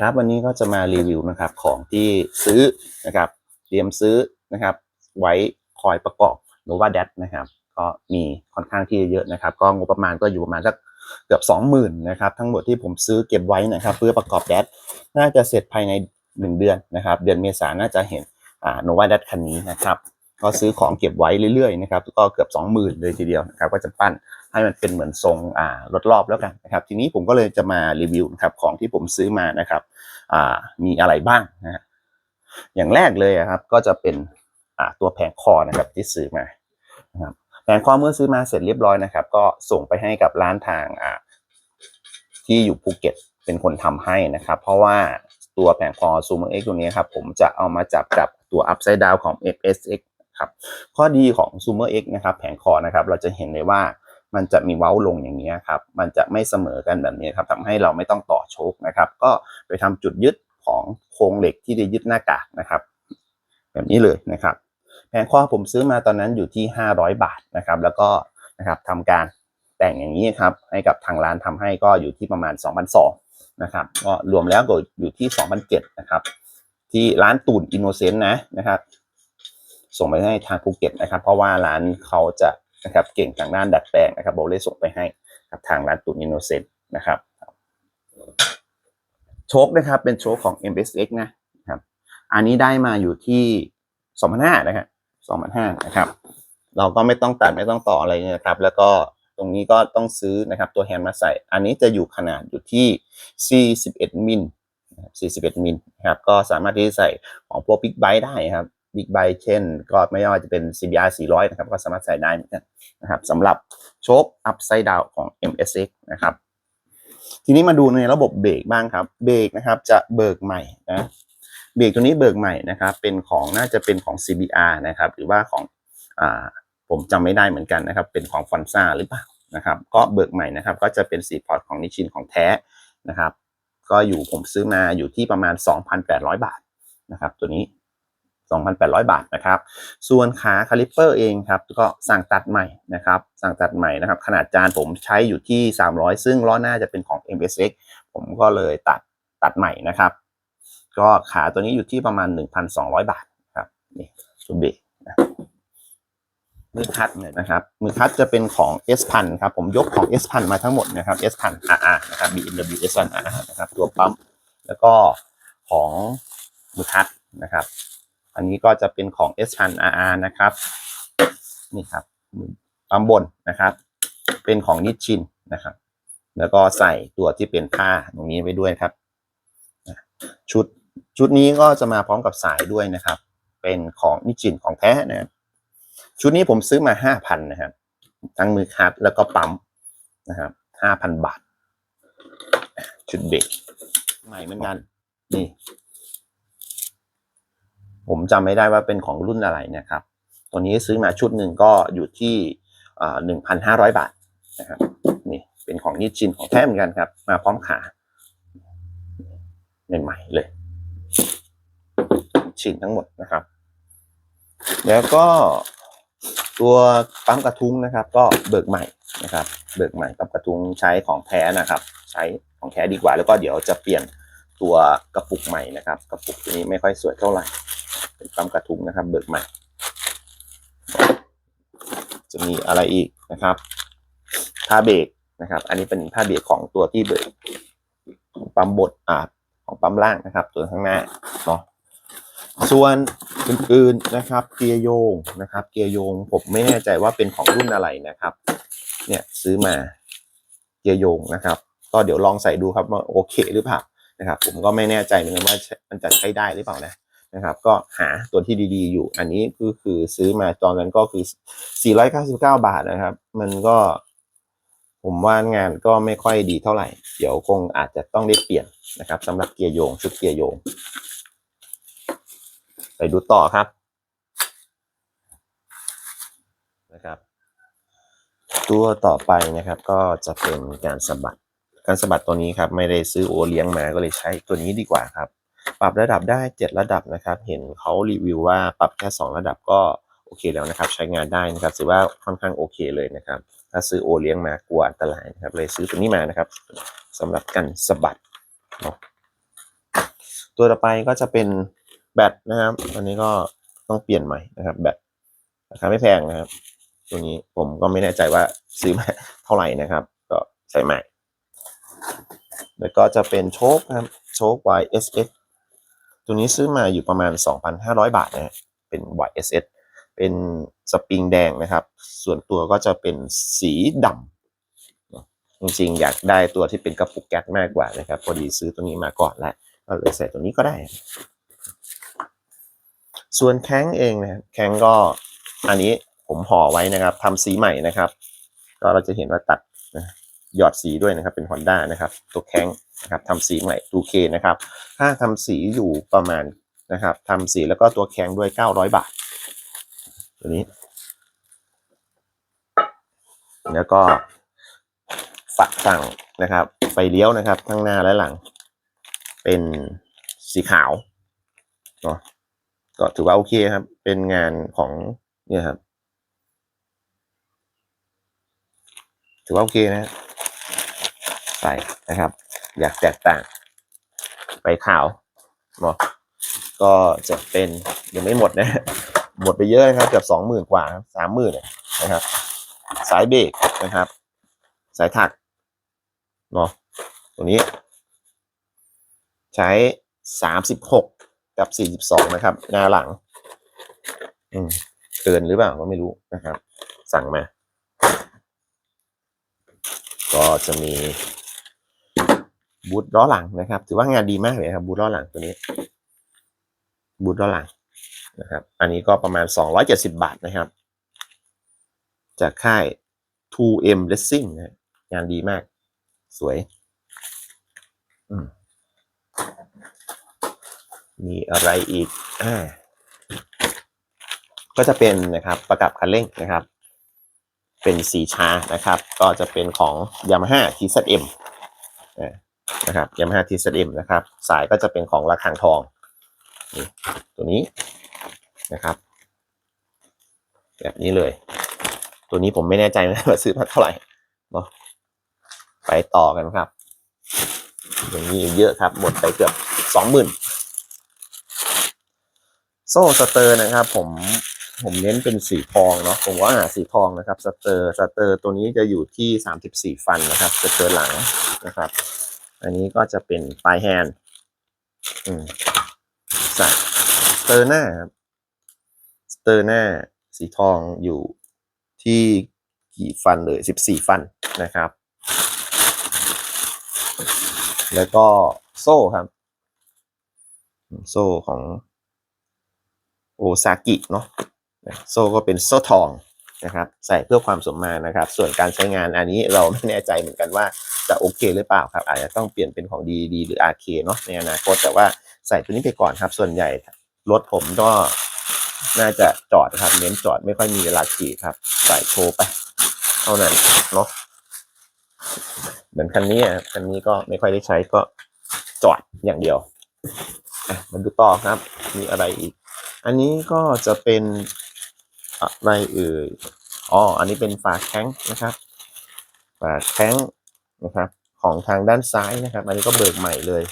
ครับวันนี้ก็จะมารีวิวนะครับของที่ซื้อนะครับเตรียมซื้อนะครับ ไว้คอยประกอบ Nova d a t นะครับ ก็มีค่อนข้างที่จะเยอะนะครับ ก็งบประมาณก็อยู่ประมาณสักเกือบ 20,000นะครับทั้งหมดที่ผมซื้อเก็บไว้นะครับ เพื่อประกอบ d a t น่าจะเสร็จภายใน 1 เดือนนะครับ เดือนเมษาน่าจะเห็นอ่า Nova d a t คันนี้นะครับ ก็ซื้อของเก็บไว้เรื่อยๆนะครับก็เกือบ 20,000 เลยทีเดียวนะครับ ก็จะปั้น ให้มันเป็นเหมือนทรงอ่ารถรอบแล้วกันนะครับ ทีนี้ผมก็เลยจะมารีวิวนะครับของที่ผมซื้อมานะครับอ่ามีอะไรบ้างนะฮะอย่างแรกเลยอะครับก็จะเป็นอ่าตัวแผงคอนะครับที่ซื้อมานะครับแผงคอเมื่อซื้อมาเสร็จเรียบร้อยนะครับ ก็ส่งไปให้กับร้านทางอ่าที่อยู่ภูเก็ตเป็นคนทำให้นะครับ เพราะว่าตัวแผงคอ Zoomer X ตัวนี้ครับผมจะเอามาจับกับตัว Upside Down ของ FSX ครับข้อดีของ Zoomer X นะครับแผงคอนะครับเราจะเห็นเลยว่า มันจะมีเว้าลงอย่างนี้ครับ มันจะไม่เสมอกันแบบนี้ครับทำให้เราไม่ต้องต่อโชคนะครับ ก็ไปทำจุดยึดของโครงเหล็กที่จะยึดหน้ากากนะครับ แบบนี้เลยนะครับ แผงคอผมซื้อมาตอนนั้นอยู่ที่ 500 บาทนะครับ แล้วก็นะครับทำการแต่งอย่างนี้ครับ ให้กับทางร้านทำให้ก็อยู่ที่ประมาณ 2,200นะครับ ก็รวมแล้วก็อยู่ที่2,700นะครับ ที่ร้านตูนอินโนเซนต์นะนะครับ ส่งไปให้ทางภูเก็ตนะครับ เพราะว่าร้านเขาจะ นะครับเก่งทางด้านดัดแปลงนะครับโบเลยส่งไปให้กับทางร้านตูนอินโนเซนต์นะครับโชคนะครับเป็นโชคของ MSX นะครับอันนี้ได้มาอยู่ที่2,500นะครับ2,500นะครับ เราก็ไม่ต้องตัดไม่ต้องต่ออะไรเลยนะครับ แล้วก็ตรงนี้ก็ต้องซื้อนะครับตัวแฮนด์มาใส่ อันนี้จะอยู่ขนาดอยู่ที่ 41 มิล41 มิลนะครับก็สามารถที่จะใส่ของพวกบิ๊กไบค์ได้ครับ บิ๊กไบค์เช่น ก็ไม่ว่าจะเป็น CBR 400 นะครับ ก็สามารถใส่ได้เหมือนกันนะครับสำหรับโชค Upside Down ของ MSX นะครับ ทีนี้มาดูในระบบเบรกบ้างครับ เบรกนะครับจะเบิกใหม่นะเบรกตัวนี้เบิกใหม่นะครับ เป็นของน่าจะเป็นของ CBR นะครับ หรือว่าของอ่าผมจำไม่ได้เหมือนกันนะครับ เป็นของฟอนซ่าหรือเปล่านะครับ ก็เบิกใหม่นะครับ ก็จะเป็นสีพอร์ตของนิชินของแท้นะครับ ก็อยู่ผมซื้อมาอยู่ที่ประมาณ 2,800 บาทนะครับ ตัวนี้ 2,800 บาทนะครับ ส่วนขาคาลิปเปอร์เองครับก็สั่งตัดใหม่นะครับ สั่งตัดใหม่นะครับ ขนาดจานผมใช้อยู่ที่ 300 ซึ่งล้อหน้าจะเป็นของ MSX ผมก็เลยตัดตัดใหม่นะครับ ก็ขาตัวนี้อยู่ที่ประมาณ 1,200 บาทครับนี่ซูเบะนะมือคัดเนี่ยนะครับมือคัดจะเป็นของ S พันครับผมยกของ S พันมาทั้งหมดนะครับ S พัน RR นะครับ BMW S พัน RR นะครับตัวปั๊มแล้วก็ของมือคัดนะครับ อันนี้ก็จะเป็นของ S พัน RR นะครับ นี่ครับปั๊มบนนะครับ เป็นของนิชชินนะครับ แล้วก็ใส่ตัวที่เป็นผ้าตรงนี้ไว้ด้วยครับ ชุดชุดนี้ก็จะมาพร้อมกับสายด้วยนะครับ เป็นของนิจินของแท้นะครับชุดนี้ผมซื้อมาห้าพันนะครับ ทั้งมือคัดแล้วก็ปั๊มนะครับห้าพันบาท ชุดเบรกใหม่เหมือนกัน นี่ ผมจำไม่ได้ว่าเป็นของรุ่นอะไรนะครับ ตัวนี้ซื้อมาชุดหนึ่งก็อยู่ที่หนึ่งพันห้าร้อยบาทนะครับนี่เป็นของนิจินของแท้เหมือนกันครับ มาพร้อมขาใหม่ๆเลย ชิ้นทั้งหมดนะครับ แล้วก็ตัวปั๊มกระทุ้งนะครับ ก็เบิกใหม่นะครับ เบิกใหม่ปั๊มกระทุ้งใช้ของแท้นะครับ ใช้ของแท้ดีกว่า แล้วก็เดี๋ยวจะเปลี่ยนตัวกระปุกใหม่นะครับ กระปุกตัวนี้ไม่ค่อยสวยเท่าไหร่ เป็นปั๊มกระทุงนะครับ เบิกใหม่ จะมีอะไรอีกนะครับผ้าเบรกนะครับ อันนี้เป็นผ้าเบรกของตัวที่เบรกปั๊มบดอ่าของปั๊มล่างนะครับ ตัวข้างหน้าเนาะส่วนอื่นๆนะครับ เกียร์โยงนะครับ เกียร์โยงผมไม่แน่ใจว่าเป็นของรุ่นอะไรนะครับ เนี่ยซื้อมาเกียร์โยงนะครับ ก็เดี๋ยวลองใส่ดูครับว่าโอเคหรือเปล่านะครับ ผมก็ไม่แน่ใจเหมือนกันว่ามันจะใช้ได้หรือเปล่านะ นะครับ ก็หาตัวที่ดีๆอยู่ อันนี้ก็คือซื้อมาตอนนั้นก็คือ 499 บาทนะครับ มันก็ ผมว่างานก็ไม่ค่อยดีเท่าไหร่ เดี๋ยวคงอาจจะต้องได้เปลี่ยนนะครับสำหรับเกียร์โยงชุดเกียร์โยง ไปดูต่อครับนะครับ ตัวต่อไปนะครับก็จะเป็นการสะบัดการสะบัดตัวนี้ครับ ไม่ได้ซื้อโอเลี้ยงมาก็เลยใช้ตัวนี้ดีกว่าครับ ปรับระดับได้ 7 ระดับนะครับ เห็นเขารีวิวว่าปรับแค่ 2 ระดับก็โอเคแล้วนะครับ ใช้งานได้นะครับถือว่าค่อนข้างโอเคเลยนะครับ ถ้าซื้อโอเลี้ยงมากลัวอันตรายนะครับ เลยซื้อตัวนี้มานะครับสำหรับกันสะบัดเนาะตัวต่อไปก็จะเป็นแบตนะครับ อันนี้ก็ต้องเปลี่ยนใหม่นะครับ แบตราคาไม่แพงนะครับ ตัวนี้ผมก็ไม่แน่ใจว่าซื้อมาเท่าไหร่นะครับ ก็ใส่ใหม่ แล้วก็จะเป็นโชคนะครับโชค YSS ตัวนี้ซื้อมาอยู่ประมาณ 2,500 บาทนะเป็น YSS เป็นสปริงแดงนะครับ ส่วนตัวก็จะเป็นสีดำจริงๆ อยากได้ตัวที่เป็นกระปุกแก๊สมากกว่านะครับ พอดีซื้อตัวนี้มาก่อนแล้วก็เลยใส่ตัวนี้ก็ได้ ส่วนแข้งเองนะแข้งก็อันนี้ผมห่อไว้นะครับทำสีใหม่นะครับ ก็เราจะเห็นว่าตัดนะหยอดสีด้วยนะครับ เป็น Honda นะครับ ตัวแข้ง นะครับทำสีใหม่ 2K นะครับค่าทำสีอยู่ประมาณนะครับทำสีแล้วก็ตัวแข้งด้วย 900 บาท ตัวนี้ แล้วก็ฝักสั่งนะครับ ไฟเลี้ยวนะครับ ทั้งหน้าและหลัง เป็นสีขาวเนาะก็ถือว่าโอเคครับ เป็นงานของเนี่ยครับ ถือว่าโอเคนะใส่นะครับ อยากแตกต่าง ไปขาวเนาะก็จะเป็นยังไม่หมดนะ หมดไปเยอะนะครับเกือบสองหมื่นกว่าสามหมื่นนะครับ สายเบรกนะครับ สายถักเนาะตัวนี้ ใช้สามสิบหกกับสี่สิบสองนะครับ หน้าหลัง อืมเกินหรือเปล่าก็ไม่รู้นะครับ สั่งมา ก็จะมี บูทล้อหลังนะครับ ถือว่างานดีมากเลยครับบูทล้อหลังตัวนี้บูทล้อหลังนะครับ อันนี้ก็ประมาณ 270 บาทนะครับ จากค่าย 2M Racing นะงานดีมาก สวยมมีอะไรอีกอ่าก็จะเป็นนะครับประกับคันเร่งนะครับ เป็นสีชานะครับ ก็จะเป็นของ Yamaha TZM อ่า นะครับ Yamaha TZM นะครับ สายก็จะเป็นของระฆังทองนี่ตัวนี้นะครับ แบบนี้เลย ตัวนี้ผมไม่แน่ใจนะว่าซื้อมาเท่าไหร่เนาะไปต่อกันครับ อย่างนี้เยอะครับหมดไปเกือบสองหมื่นโซ่สเตอร์นะครับ ผมผมเน้นเป็นสีทองเนาะผมว่าหาสีทองนะครับสเตอร์สเตอร์ตัวนี้จะอยู่ที่สามสิบสี่ฟันนะครับสเตอร์หลังนะครับ อันนี้ก็จะเป็นปลายแฮนด์อืมใส่สเตอร์หน้าครับสเตอร์หน้าสีทองอยู่ที่กี่ฟันเลยสิบสี่ฟันนะครับ แล้วก็โซ่ครับ โซ่ของโอซากิเนาะโซ่ก็เป็นโซ่ทอง นะครับใส่เพื่อความสมมานะครับ ส่วนการใช้งานอันนี้เราไม่แน่ใจเหมือนกันว่าจะโอเคหรือเปล่าครับ อาจจะต้องเปลี่ยนเป็นของ DD หรือ RK เนาะในอนาคตแต่ว่าใส่ตัวนี้ไปก่อนครับ ส่วนใหญ่รถผมก็น่าจะจอดครับ เน้นจอดไม่ค่อยมีเวลาขี่ครับ ใส่โชว์ไป เท่านั้นเนาะเหมือนคันนี้อะคันนี้ก็ไม่ค่อยได้ใช้ก็จอดอย่างเดียวอะมาดูต่อครับ มีอะไรอีก อันนี้ก็จะเป็น อะไรเอ่ยอ๋ออันนี้เป็นฝาแข้งนะครับฝาแข้งนะครับ ของทางด้านซ้ายนะครับ อันนี้ก็เบิกใหม่เลย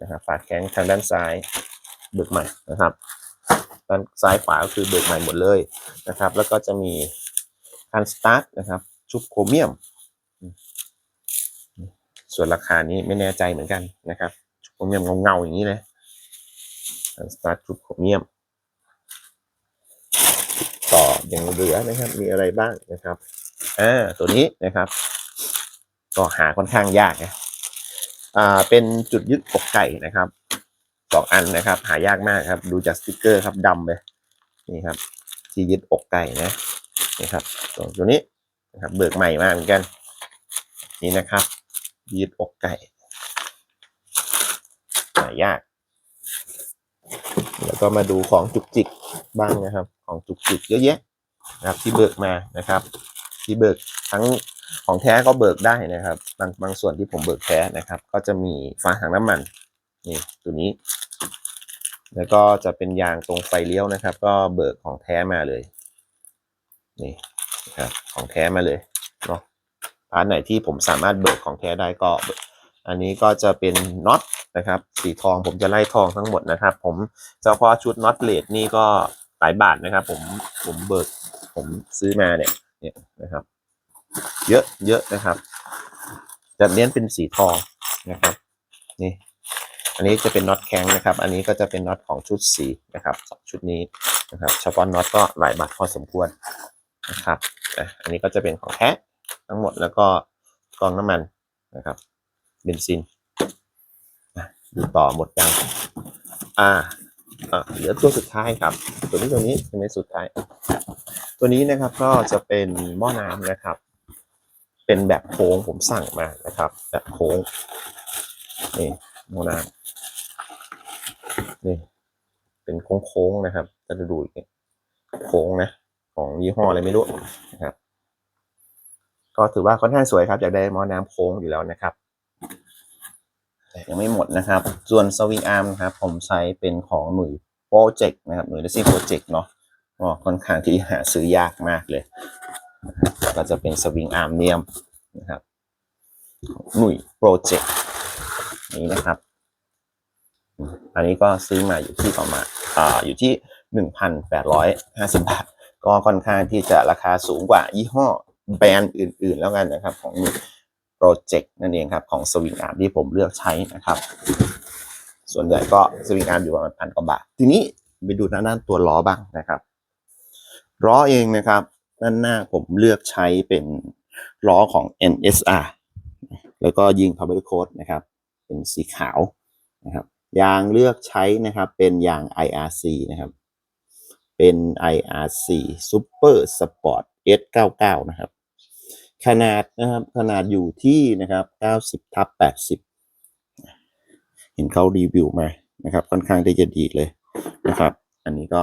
นะครับฝาแข้งทางด้านซ้าย เบิกใหม่นะครับ ด้านซ้ายขวาก็คือเบิกใหม่หมดเลยนะครับ แล้วก็จะมีคันสตาร์ทนะครับ ชุบโครเมียม ส่วนราคานี้ไม่แน่ใจเหมือนกันนะครับ ชุบโครเมียมเงาๆอย่างนี้เลยคันสตาร์ทชุบโครเมียม ยังเหลือนะครับ มีอะไรบ้างนะครับอ่าตัวนี้นะครับ ก็หาค่อนข้างยากนะอ่าเป็นจุดยึดอกไก่นะครับสองอันนะครับ หายากมากครับ ดูจากสติกเกอร์ครับดำเลยนี่ครับ ที่ยึดอกไก่นะนี่ครับตัวตัวนี้นะครับ เบิกใหม่มากเหมือนกัน นี่นะครับ ยึดอกไก่หายาก แล้วก็มาดูของจุกจิกบ้างนะครับ ของจุกจิกเยอะแยะ นะครับที่เบิกมานะครับ ที่เบิกทั้งของแท้ก็เบิกได้นะครับ บางบางส่วนที่ผมเบิกแท้นะครับ ก็จะมีฝาถังน้ำมันนี่ตัวนี้ แล้วก็จะเป็นยางตรงไฟเลี้ยวนะครับ ก็เบิกของแท้มาเลยนี่นครับของแท้มาเลยเนาะพาร์ทไหนที่ผมสามารถเบิกของแท้ได้ก็เบิกอันนี้ก็จะเป็นน็อตนะครับ สีทองผมจะไล่ทองทั้งหมดนะครับ ผมเฉพาะชุดน็อตเลดนี่ก็ หลายบาทนะครับ ผมผมเบิกผมซื้อมาเนี่ยเนี่ยนะครับ เยอะเยอะนะครับจะเน้นเป็นสีทองนะครับนี่อันนี้จะเป็นน็อตแข็งนะครับ อันนี้ก็จะเป็นน็อตของชุดสีนะครับชุดนี้นะครับเฉพาะน็อตก็หลายบาทพอสมควรนะครับอันนี้ก็จะเป็นของแท้ทั้งหมดแล้วก็กองน้ำมันนะครับเบนซินดูต่อหมดยังอ่า อ่าเหลือตัวสุดท้ายครับ ตัวนี้ตัวนี้ใช่ไหมสุดท้าย ตัวนี้นะครับก็จะเป็นหม้อน้ำนะครับ เป็นแบบโค้งผมสั่งมานะครับ แบบโค้งนี่หม้อน้ำนี่เป็นโค้งๆนะครับ จะดูอีกโค้งนะ ของยี่ห้ออะไรไม่รู้นะครับ ก็ถือว่าค่อนข้างสวยครับอยากได้หม้อน้ำโค้งอยู่แล้วนะครับ ยังไม่หมดนะครับ ส่วนสวิงอาร์มนะครับ ผมใช้เป็นของหน่วยโปรเจกต์นะครับ หน่วยเลซี่โปรเจกต์เนาะก็ค่อนข้างที่หาซื้อยากมากเลยนะครับก็จะเป็นสวิงอาร์มเนียมนะครับ หน่วยโปรเจกต์นี้นะครับ อันนี้ก็ซื้อมาอยู่ที่ประมาณอ่าอยู่ที่หนึ่งพันแปดร้อยห้าสิบบาท ก็ค่อนข้างที่จะราคาสูงกว่ายี่ห้อแบรนด์อื่น ๆ แล้วกันนะครับ ของ โปรเจกต์นั่นเองครับของสวิงอาร์มที่ผมเลือกใช้นะครับ ส่วนใหญ่ก็สวิงอาร์มอยู่ประมาณพันกว่าบาท ทีนี้ไปดูด้านหน้าตัวล้อบ้างนะครับล้อเองนะครับ ด้านหน้าผมเลือกใช้เป็นล้อของ NSR แล้วก็ยิง Power Code นะครับ เป็นสีขาวนะครับยางเลือกใช้นะครับเป็นยาง IRC นะครับ เป็น IRC Super Sport S99 นะครับ ขนาดนะครับ ขนาดอยู่ที่นะครับ90ทับ80 เห็นเขารีวิวมานะครับ ค่อนข้างที่จะดีเลยนะครับ อันนี้ก็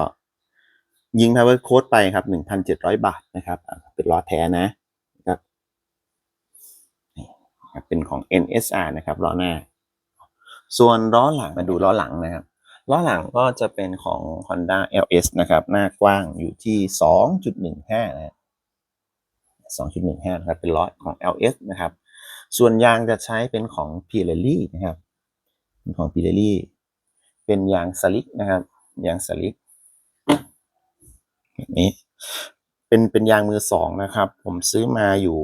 ยิง Power Code ไปครับ 1,700 บาทนะครับ เป็นล้อแท้นะนะครับเป็นของ NSR นะครับล้อหน้า ส่วนล้อหลังมาดูล้อหลังนะครับล้อหลังก็จะเป็นของ Honda LS นะครับ หน้ากว้างอยู่ที่ 2.15 นะฮะ 2.15 นะครับ เป็นล้อของ LS นะครับ ส่วนยางจะใช้เป็นของ Pirelli นะครับเป็นของ Pirelli เป็นยางสลิกนะครับ ยางสลิกแบบนี้ เป็นเป็นยางมือสองนะครับ ผมซื้อมาอยู่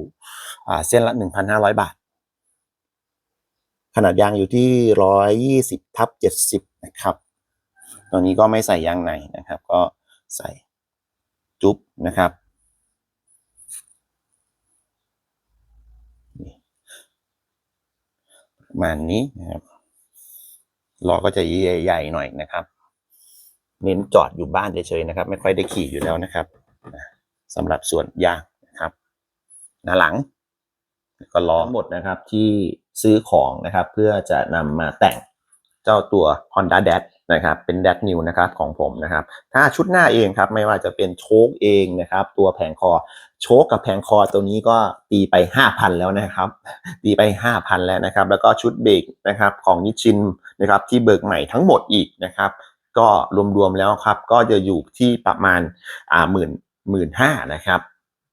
อ่าเส้นละ 1,500 บาท ขนาดยางอยู่ที่ร้อยยี่สิบทับเจ็ดสิบนะครับ ตัวนี้ก็ไม่ใส่ยางในนะครับ ก็ใส่จุ๊บนะครับ ประมาณนี้นะครับล้อก็จะใหญ่ๆหน่อยนะครับ เน้นจอดอยู่บ้านเฉยๆนะครับ ไม่ค่อยได้ขี่อยู่แล้วนะครับสำหรับส่วนยางนะครับหน้าหลังก็ล้อหมดนะครับที่ซื้อของนะครับ เพื่อจะนำมาแต่งเจ้าตัว Honda d a s นะครับ เป็น Dash New นะครับของผมนะครับ ถ้าชุดหน้าเองครับไม่ว่าจะเป็นโชคเองนะครับ ตัวแผงคอโชคกับแผงคอตัวนี้ก็ตีไป 5,000 แล้วนะครับ ตีไป 5,000 แล้วนะครับ แล้วก็ชุดเบรกนะครับของนิชินนะครับที่เบิกใหม่ทั้งหมดอีกนะครับ ก็รวมๆแล้วครับก็จะอยู่ที่ประมาณอ่าหมื่นหมื่นห้านะครับ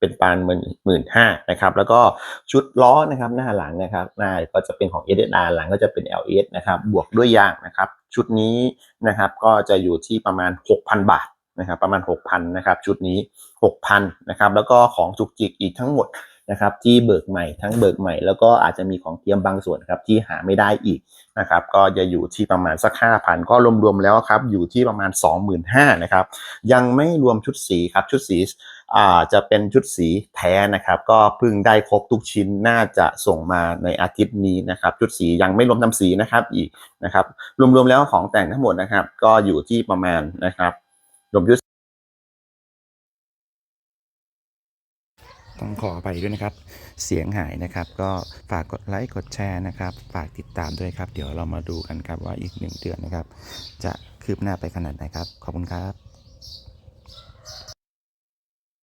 เป็นปานหมื่นหมื่นห้านะครับ แล้วก็ชุดล้อนะครับหน้าหลังนะครับหน้าก็จะเป็นของ s อ r หลังก็จะเป็น LS นะครับ บวกด้วยยางนะครับ ชุดนี้นะครับก็จะอยู่ที่ประมาณ 6,000 บาทนะครับ ประมาณ 6,000นะครับ ชุดนี้ 6,000นะครับ แล้วก็ของจุกจิกอีกทั้งหมด นะครับที่เบิกใหม่ทั้งเบิกใหม่ แล้วก็อาจจะมีของเทียมบางส่วนครับที่หาไม่ได้อีกนะครับก็จะอยู่ที่ประมาณสัก5,000ก็รวมๆแล้วครับอยู่ที่ประมาณ 25,000นะครับยังไม่รวมชุดสีครับชุดสีอ่าจะเป็นชุดสีแท้นะครับ ก็เพิ่งได้ครบทุกชิ้นน่าจะส่งมาในอาทิตย์นี้นะครับ ชุดสียังไม่รวมทำสีนะครับอีกนะครับรวมๆแล้วของแต่งทั้งหมดนะครับ ก็อยู่ที่ประมาณนะครับรวมชุด ต้องขออภัยด้วยนะครับ เสียงหายนะครับ ก็ฝากกดไลค์กดแชร์นะครับ ฝากติดตามด้วยครับ เดี๋ยวเรามาดูกันครับว่าอีกหนึ่งเดือนนะครับ จะคืบหน้าไปขนาดไหนครับ ขอบคุณครับ